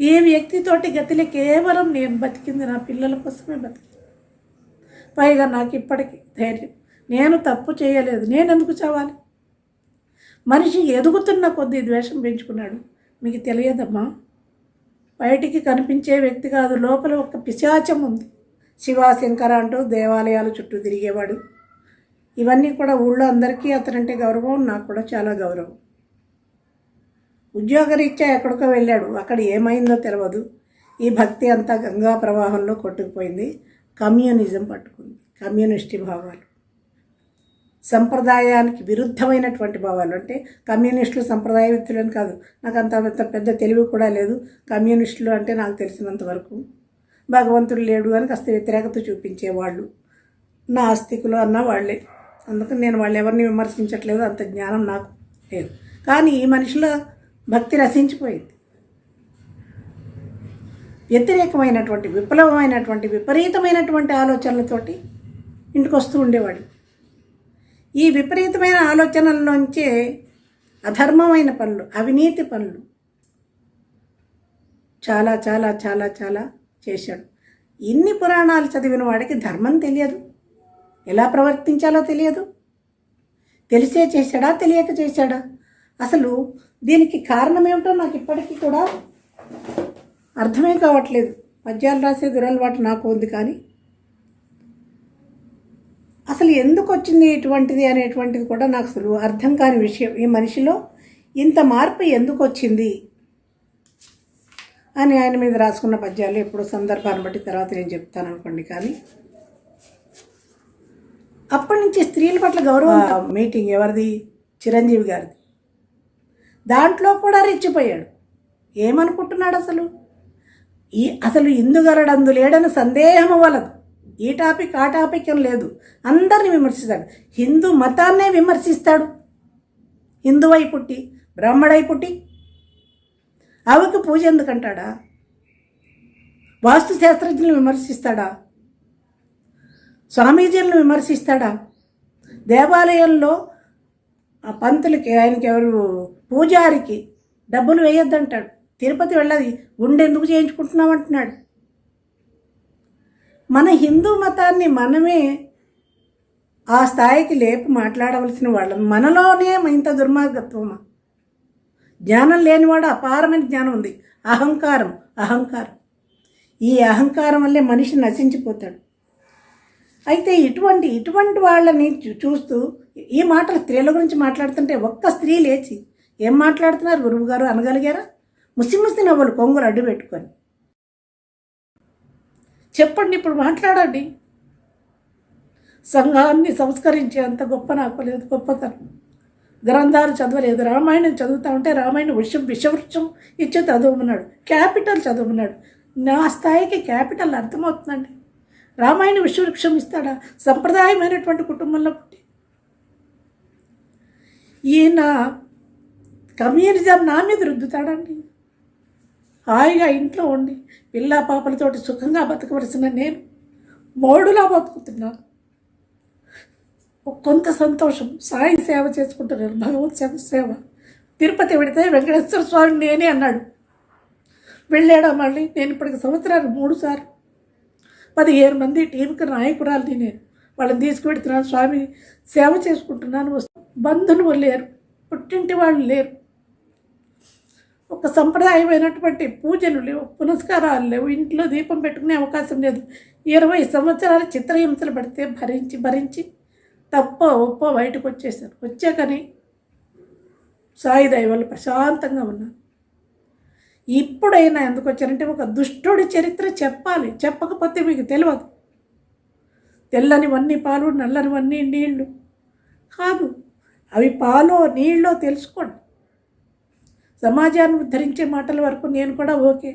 ఏ వ్యక్తితోటి గతిలో కేవలం నేను బతికింది నా పిల్లల కోసమే బతికింది. పైగా నాకు ఇప్పటికీ ధైర్యం. నేను తప్పు చేయలేదు. నేను ఎందుకు చావాలి? మనిషి ఎదుగుతున్న కొద్దీ ద్వేషం పెంచుకున్నాడు. మీకు తెలియదమ్మా. బయటికి కనిపించే వ్యక్తి కాదు. లోపల ఒక పిశాచం ఉంది. శివాశంకర అంటూ దేవాలయాల చుట్టూ తిరిగేవాడు. ఇవన్నీ కూడా ఊళ్ళో అందరికీ అతనంటే గౌరవం. నాకు కూడా చాలా గౌరవం. ఉద్యోగరీత్యా ఎక్కడికో వెళ్ళాడు. అక్కడ ఏమైందో తెలియదు ఈ భక్తి అంతా గంగా ప్రవాహంలో కొట్టుకుపోయింది. కమ్యూనిజం పట్టుకుంది. కమ్యూనిస్టు భావాలు. సంప్రదాయానికి విరుద్ధమైనటువంటి భావాలు. అంటే కమ్యూనిస్టులు సంప్రదాయ విద్యులని కాదు. నాకు అంత అంత పెద్ద తెలివి కూడా లేదు. కమ్యూనిస్టులు అంటే నాకు తెలిసినంత వరకు. భగవంతుడు లేడు అని కాస్త వ్యతిరేకత చూపించేవాళ్ళు. నా ఆస్తికులు అన్న వాళ్ళే. అందుకని నేను వాళ్ళు ఎవరిని విమర్శించట్లేదు. అంత జ్ఞానం నాకు లేదు. కానీ ఈ మనిషిలో భక్తి రసించిపోయింది. వ్యతిరేకమైనటువంటి విప్లవమైనటువంటి విపరీతమైనటువంటి ఆలోచనలతోటి ఇంటికి వస్తూ ఉండేవాడు. ఈ విపరీతమైన ఆలోచనల్లోంచే అధర్మమైన పనులు అవినీతి పనులు చాలా చాలా చాలా చాలా చేశాడు. ఇన్ని పురాణాలు చదివిన వాడికి ధర్మం తెలియదు. ఎలా ప్రవర్తించాలో తెలియదు. తెలిసే చేశాడా తెలియక చేశాడా? అసలు దీనికి కారణం ఏమిటో నాకు ఇప్పటికీ కూడా అర్థమే కావట్లేదు. పద్యాలు రాసే దురలవాటు నాకు ఉంది కానీ. అసలు ఎందుకు వచ్చింది ఇటువంటిది అనేటువంటిది కూడా నాకు అసలు అర్థం కాని విషయం. ఈ మనిషిలో ఇంత మార్పు ఎందుకు వచ్చింది? అని ఆయన మీద రాసుకున్న పద్యాలు ఎప్పుడు సందర్భాన్ని బట్టి తర్వాత నేను చెప్తాను అనుకోండి కానీ. అప్పటి నుంచి స్త్రీల పట్ల గౌరవం మీటింగ్ ఎవరిది? చిరంజీవి గారిది. దాంట్లో కూడా రెచ్చిపోయాడు. ఏమనుకుంటున్నాడు అసలు? ఈ అసలు ఇందుగలడందు లేడని సందేహం వలదు ఈ టాపిక్ ఆ టాపిక్ ఏం లేదు. అందరిని విమర్శిస్తాడు. హిందూ మతాన్నే విమర్శిస్తాడు. హిందువై పుట్టి బ్రాహ్మడై పుట్టి. ఆవికి పూజ ఎందుకంటాడా? వాస్తు శాస్త్రజ్ఞులను విమర్శిస్తాడా? స్వామీజీలను విమర్శిస్తాడా? దేవాలయంలో ఆ పంతులకి ఆయనకి ఎవరు పూజారికి డబ్బులు వేయొద్దంటాడు. తిరుపతి వెళ్ళది గుండె ఎందుకు చేయించుకుంటున్నాం అంటున్నాడు. మన హిందూ మతాన్ని మనమే ఆ స్థాయికి లేపు మాట్లాడవలసిన వాళ్ళం. మనలోనే ఇంత దుర్మార్గత్వమా? జ్ఞానం లేనివాడు అపారమైన జ్ఞానం ఉంది. అహంకారం అహంకారం. ఈ అహంకారం వల్లే మనిషి నశించిపోతాడు. అయితే ఇటువంటి ఇటువంటి వాళ్ళని చూ- చూస్తూ ఈ మాటలు స్త్రీల గురించి మాట్లాడుతుంటే ఒక్క స్త్రీ లేచి ఏం మాట్లాడుతున్నారు? గురువు గారు అనగలిగారా? ముసిముసి ముసి నవ్వులు కొంగులు అడ్డు పెట్టుకొని. చెప్పండి ఇప్పుడు మాట్లాడండి. సంఘాన్ని సంస్కరించే అంత గొప్ప నాకు లేదు గొప్పతనం. గ్రంథాలు చదవలేదు. రామాయణం చదువుతా ఉంటే రామాయణ విషం విషవృక్షం ఇచ్చి చదువుకున్నాడు క్యాపిటల్ చదువుకున్నాడు నా స్థాయికి క్యాపిటల్ అర్థమవుతుందండి. రామాయణ విశ్వవృక్షం ఇస్తాడా? సంప్రదాయమైనటువంటి కుటుంబంలో పుట్టి. ఈయన కమ్యూనిజం నా మీద రుద్దుతాడండి. హాయిగా ఇంట్లో ఉండి పిల్ల పాపలతోటి సుఖంగా బతకవలసిన నేను మోడులా బతుకుతున్నాను. కొంత సంతోషం సాయి సేవ చేసుకుంటున్నాను. భగవత్ సేవ సేవ. తిరుపతి వెడితే వెంకటేశ్వర స్వామి నేనే అన్నాడు. వెళ్ళాడా మళ్ళీ? నేను ఇప్పటికి సంవత్సరాలు మూడు సార్లు పదిహేను మంది టీంకి నాయకురాలని నేను వాళ్ళని తీసుకువెడుతున్నాను. స్వామి సేవ చేసుకుంటున్నాను. వస్తు- బంధువులు లేరు. పుట్టింటి వాళ్ళు లేరు. ఒక సంప్రదాయమైనటువంటి పూజలు లేవు పునస్కారాలు లేవు. ఇంట్లో దీపం పెట్టుకునే అవకాశం లేదు. ఇరవై సంవత్సరాలు చిత్రహింసలు పడితే భరించి భరించి తప్ప ఒప్ప బయటకు వచ్చేసారు వచ్చాకని సాయి దైవాలు ప్రశాంతంగా ఉన్నారు. ఇప్పుడైనా ఎందుకు వచ్చారంటే ఒక దుష్టుడి చరిత్ర చెప్పాలి. చెప్పకపోతే మీకు తెలియదు తెల్లనివన్నీ పాలు నల్లనివన్నీ నీళ్ళు. కాదు అవి పాలో నీళ్ళో తెలుసుకోండి. సమాజాన్ని ఉద్ధరించే మాటల వరకు నేను కూడా ఓకే.